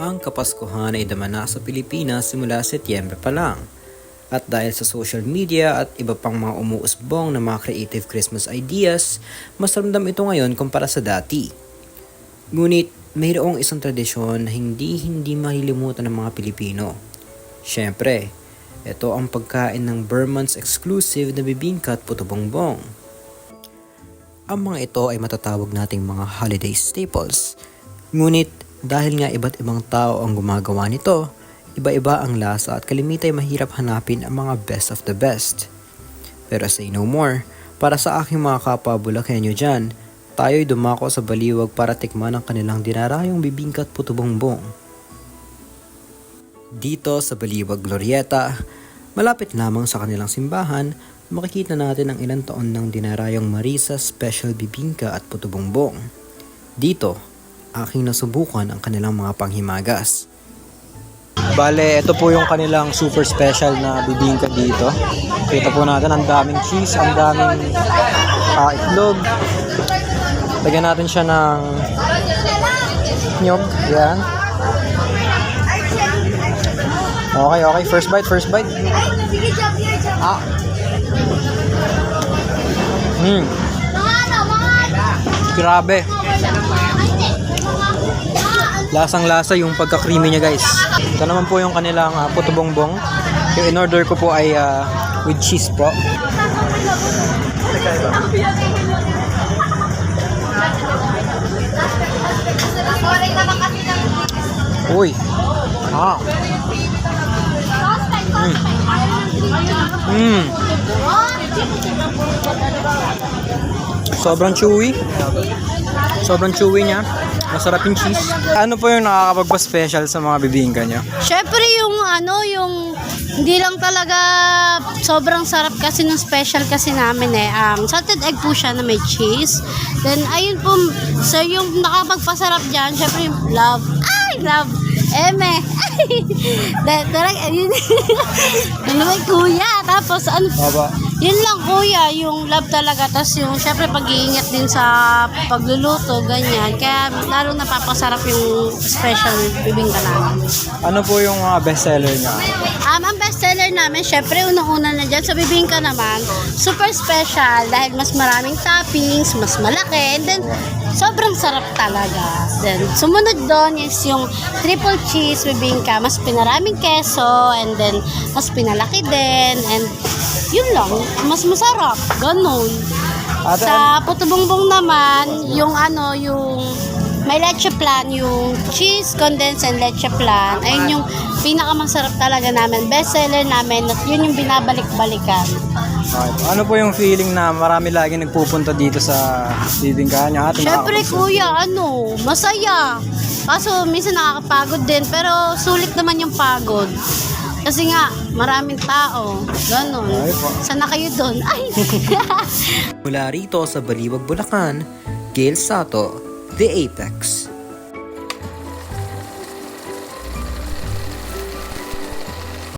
Ang Kapaskuhan ay dama na sa Pilipinas simula Setyembre pa lang. At dahil sa social media at iba pang mga umuusbong na mga creative Christmas ideas, mas ramdam ito ngayon kumpara sa dati. Ngunit mayroong isang tradisyon na hindi hindi mahilimutan ng mga Pilipino. Siyempre, ito ang pagkain ng Burman's exclusive na bibingka at puto bongbong. Ang mga ito ay matatawag nating mga holiday staples. Ngunit dahil nga iba't ibang tao ang gumagawa nito, iba-iba ang lasa at kalimitay mahirap hanapin ang mga best of the best. Pero say no more, para sa aking mga kapwa Bulakenyo dyan, tayo'y dumako sa baliwag para tikman ang kanilang dinarayong bibingka at puto bongbong. Dito sa Baliwag Glorieta, malapit lamang sa kanilang simbahan, makikita natin ang ilang taon ng dinarayong Marisa Special Bibingka at Puto Bongbong. Dito, aking nasubukan ang kanilang mga panghimagas. Bale, ito po yung kanilang super special na bibingka dito. Kita po natin ang daming cheese, ang daming ah, itlog. Lagyan natin siya ng nyog. Yan. Okay, okay. First bite, first bite. Ah. Hmm. Grabe. Lasang-lasa yung pagka-creamy niya, guys. Ito naman po yung kanilang uh, puto bongbong. Yung in-order ko po ay ah, with cheese po. Uy. Ah. Mm. Sobrang chewy. Sobrang chewy niya. Masarap yung cheese. Ano po yung nakakapagpa-special sa mga bibingka niyo? Syempre yung ano, yung hindi lang talaga sobrang sarap kasi ng special kasi namin eh. Um, salted egg po siya na may cheese. Then ayun po, so yung nakapagpasarap dyan, syempre yung love. Ay, love. Eme. Then, talaga, yun. ano ba, kuya? Tapos, ano, Baba. yun lang kuya, yung love talaga. Tapos yung syempre pag-iingat din sa pagluluto, ganyan. Kaya lalo napapasarap yung special bibingka namin. Ano po yung mga bestseller niya? Um, ang bestseller namin, syempre unang-una na dyan sa bibingka naman, super special dahil mas maraming toppings, mas malaki, and then sobrang sarap talaga. Then sumunod doon is yung triple cheese bibingka, mas pinaraming keso, and then mas pinalaki din, and yun lang, mas masarap, ganun. Ate, Sa puto bongbong naman, yung ano, yung may leche plan, yung cheese condensed and leche plan, ayun yung pinakamasarap talaga namin. Best seller namin, at yun yung binabalik-balikan. Okay. Ano po yung feeling na marami lagi nagpupunta dito sa bibingka niya? At Syempre nakakabusog? kuya, ano, masaya. Kaso minsan nakakapagod din, pero sulit naman yung pagod. Kasi nga, maraming tao. Ganon. Sana kayo doon. Ay! Mula rito sa Baliwag, Bulacan, Gail Sato, The Apex.